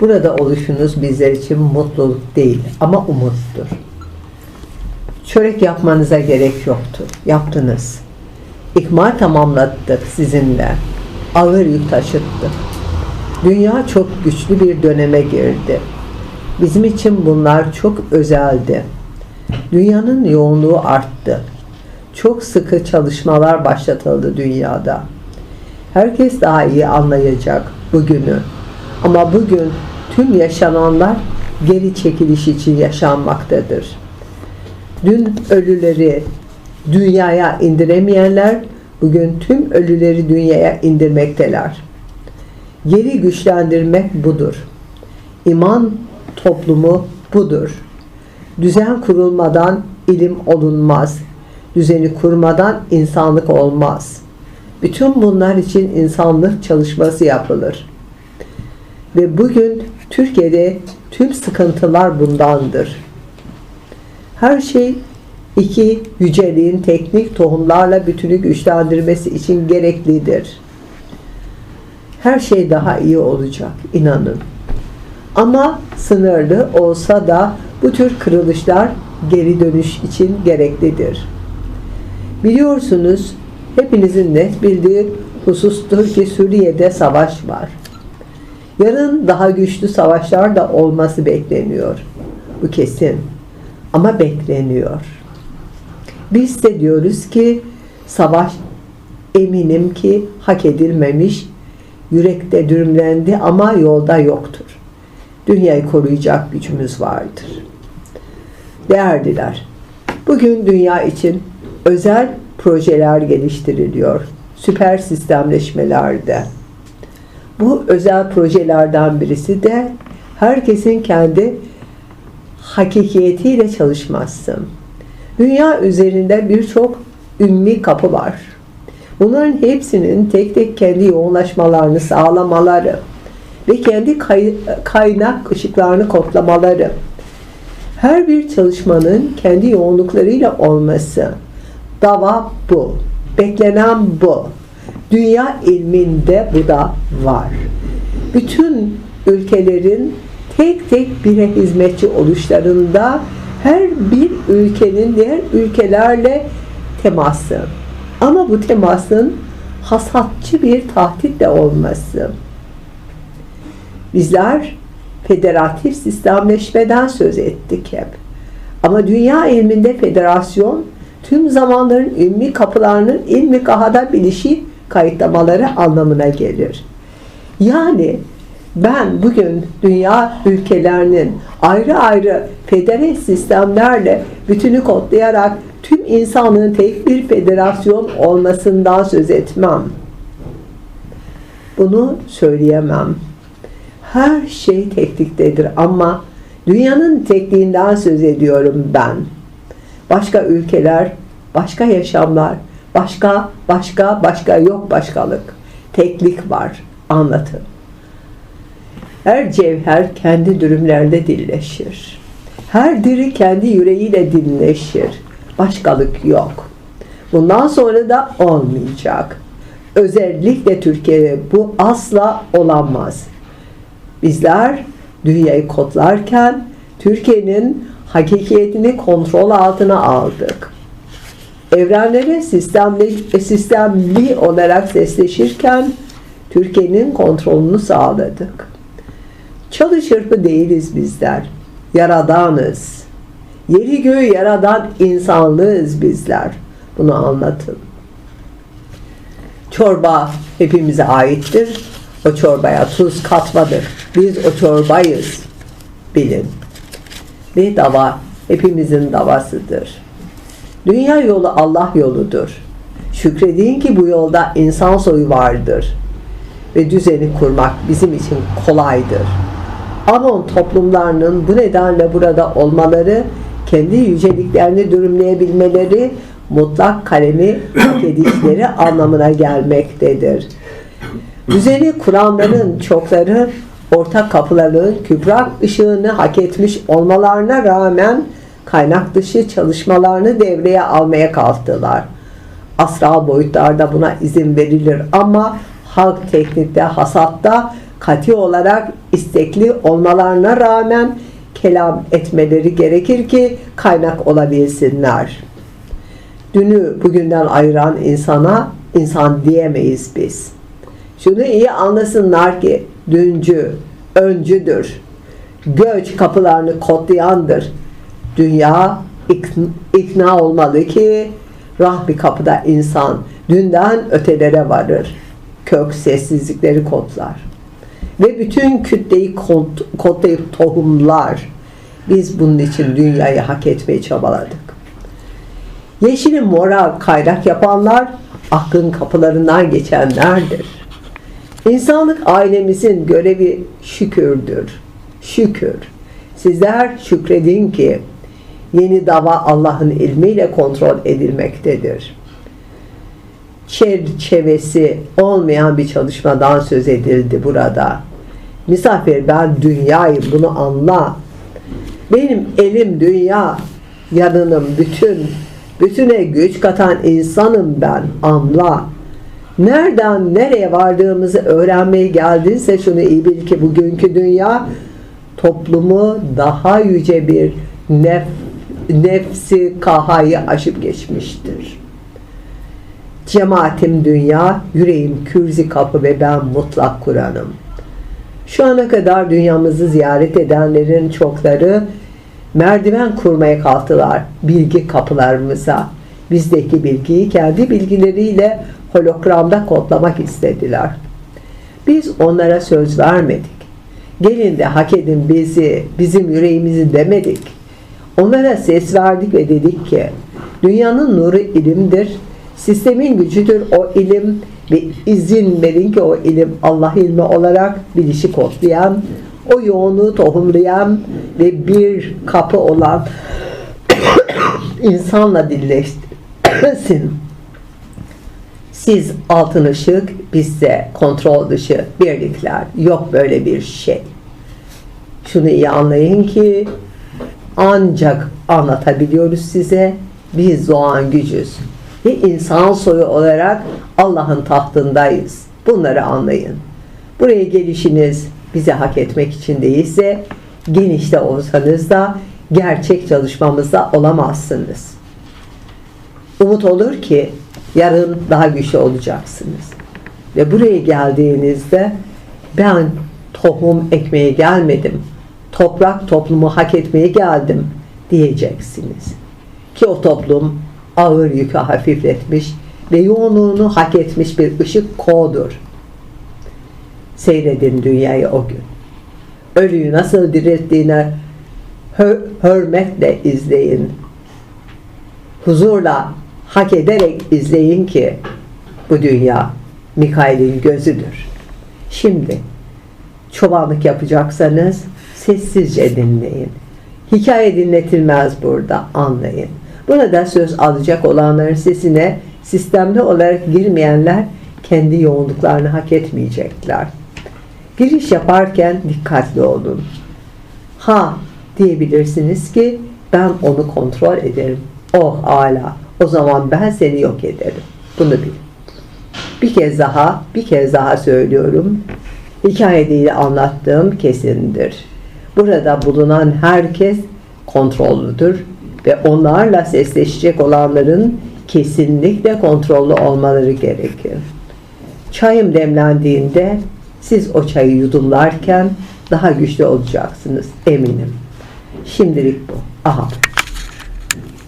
Burada oluşunuz bizler için mutluluk değil ama umuttur. Çörek yapmanıza gerek yoktu. Yaptınız. İkmal tamamlattık sizinle. Ağır yük taşıttık. Dünya çok güçlü bir döneme girdi. Bizim için bunlar çok özeldi. Dünyanın yoğunluğu arttı. Çok sıkı çalışmalar başlatıldı dünyada. Herkes daha iyi anlayacak bugünü. Ama bugün tüm yaşananlar geri çekiliş için yaşanmaktadır. Dün ölüleri dünyaya indiremeyenler bugün tüm ölüleri dünyaya indirmekteler. Geri güçlendirmek budur. İman toplumu budur. Düzen kurulmadan ilim olunmaz. Düzeni kurmadan insanlık olmaz. Bütün bunlar için insanlık çalışması yapılır. Ve bugün Türkiye'de tüm sıkıntılar bundandır. Her şey iki yüceliğin teknik tohumlarla bütünü güçlendirmesi için gereklidir. Her şey daha iyi olacak, inanın. Ama sınırlı olsa da bu tür kırılışlar geri dönüş için gereklidir. Biliyorsunuz, hepinizin net bildiği husustur ki Suriye'de savaş var. Yarın daha güçlü savaşlar da olması bekleniyor. Bu kesin. Ama bekleniyor. Biz de diyoruz ki savaş eminim ki hak edilmemiş, yürekte dürümlendi ama yolda yoktur. Dünyayı koruyacak gücümüz vardır. Değerliler, bugün dünya için özel projeler geliştiriliyor. Süper sistemleşmelerde. Bu özel projelerden birisi de herkesin kendi hakikiyetiyle çalışması. Dünya üzerinde birçok ümmi kapı var. Bunların hepsinin tek tek kendi yoğunlaşmalarını sağlamaları ve kendi kay- kaynak ışıklarını kodlamaları, her bir çalışmanın kendi yoğunluklarıyla olması, dava bu, beklenen bu. Dünya ilminde bu da var. Bütün ülkelerin tek tek bire hizmetçi oluşlarında her bir ülkenin diğer ülkelerle teması. Ama bu temasın hasatçı bir tahtitle olması. Bizler federatif sistemleşmeden söz ettik hep. Ama dünya ilminde federasyon tüm zamanların ilmi kapılarının ilmi kahada bilişi kayıtlamaları anlamına gelir. Yani ben bugün dünya ülkelerinin ayrı ayrı federe sistemlerle bütünü kodlayarak tüm insanlığın tek bir federasyon olmasından söz etmem. Bunu söyleyemem. Her şey tekliktedir ama dünyanın tekliğinden söz ediyorum ben. Başka ülkeler, başka yaşamlar, başka, başka, başka yok başkalık. Teklik var. Anlatın. Her cevher kendi dürümlerde dilleşir. Her diri kendi yüreğiyle dinleşir. Başkalık yok. Bundan sonra da olmayacak. Özellikle Türkiye'de bu asla olamaz. Bizler dünyayı kodlarken Türkiye'nin hakikiyetini kontrol altına aldık. Evrenlere sistemli, sistemli olarak sesleşirken Türkiye'nin kontrolünü sağladık. Çalı çırpı değiliz bizler. Yaradanız. Yeri göğü yaradan insanlığız bizler. Bunu anlatın. Çorba hepimize aittir. O çorbaya tuz katmadır. Biz o çorbayız. Bilin. Ve dava hepimizin davasıdır. Dünya yolu Allah yoludur. Şükredin ki bu yolda insan soyu vardır. Ve düzeni kurmak bizim için kolaydır. Amon toplumlarının bu nedenle burada olmaları, kendi yüceliklerini dürümleyebilmeleri, mutlak kalemi hak edişleri anlamına gelmektedir. Düzeni kuranların çokları ortak kapıların kübra ışığını hak etmiş olmalarına rağmen kaynak dışı çalışmalarını devreye almaya kalktılar. Astral boyutlarda buna izin verilir ama halk teknikte, hasatta kati olarak istekli olmalarına rağmen kelam etmeleri gerekir ki kaynak olabilsinler. Dünü bugünden ayıran insana insan diyemeyiz biz. Şunu iyi anlasınlar ki düncü, öncüdür. Göç kapılarını kodlayandır. Dünya ikn- ikna olmalı ki rahmi kapıda insan dünden ötelere varır. Kök sessizlikleri kodlar. Ve bütün kütleyi kod- kodlayıp tohumlar. Biz bunun için dünyayı hak etmeye çabaladık. Yeşili mora kaynak yapanlar aklın kapılarından geçenlerdir. İnsanlık ailemizin görevi şükürdür. Şükür. Sizler şükredin ki yeni dava Allah'ın ilmiyle kontrol edilmektedir. Çerçevesi olmayan bir çalışmadan söz edildi burada. Misafir ben dünyayım bunu anla. Benim elim dünya, yanınım bütün, bütüne güç katan insanım ben anla. Nereden nereye vardığımızı öğrenmeye geldinse şunu iyi bil ki bugünkü dünya toplumu daha yüce bir nef, nefsi kahayı aşıp geçmiştir. Cemaatim dünya, yüreğim kürzi kapı ve ben mutlak Kur'an'ım. Şu ana kadar dünyamızı ziyaret edenlerin çokları merdiven kurmaya kalktılar bilgi kapılarımıza. Bizdeki bilgiyi kendi bilgileriyle hologramda kodlamak istediler. Biz onlara söz vermedik. Gelin de hak edin bizi, bizim yüreğimizi demedik. Onlara ses verdik ve dedik ki, dünyanın nuru ilimdir, sistemin gücüdür o ilim ve izin verin ki o ilim Allah ilmi olarak bilişi kodlayan, o yoğunluğu tohumlayan ve bir kapı olan insanla dilleştirsin. Siz altın ışık, bizse kontrol dışı birlikler. Yok böyle bir şey. Şunu iyi anlayın ki ancak anlatabiliyoruz size. Biz doğan gücüz. Ve insan soyu olarak Allah'ın tahtındayız. Bunları anlayın. Buraya gelişiniz bizi hak etmek için değilse genişte olsanız da gerçek çalışmamızda olamazsınız. Umut olur ki yarın daha güçlü olacaksınız. Ve buraya geldiğinizde ben tohum ekmeye gelmedim. Toprak toplumu hak etmeye geldim diyeceksiniz. Ki o toplum ağır yükü hafifletmiş ve yoğunluğunu hak etmiş bir ışık kodur. Seyredin dünyayı o gün. Ölüyü nasıl dirilttiğine hür- hürmetle izleyin. Huzurla hak ederek izleyin ki bu dünya Mikail'in gözüdür. Şimdi çobanlık yapacaksanız sessizce dinleyin. Hikaye dinletilmez burada anlayın. Burada söz alacak olanların sesine sistemli olarak girmeyenler kendi yoğunluklarını hak etmeyecekler. Giriş yaparken dikkatli olun. Ha diyebilirsiniz ki ben onu kontrol ederim. Oh ala o zaman ben seni yok ederim. Bunu bil. Bir kez daha, bir kez daha söylüyorum. Hikaye değil anlattığım kesindir. Burada bulunan herkes kontrollüdür ve onlarla sesleşecek olanların kesinlikle kontrollü olmaları gerekir. Çayım demlendiğinde siz o çayı yudumlarken daha güçlü olacaksınız eminim. Şimdilik bu. Aha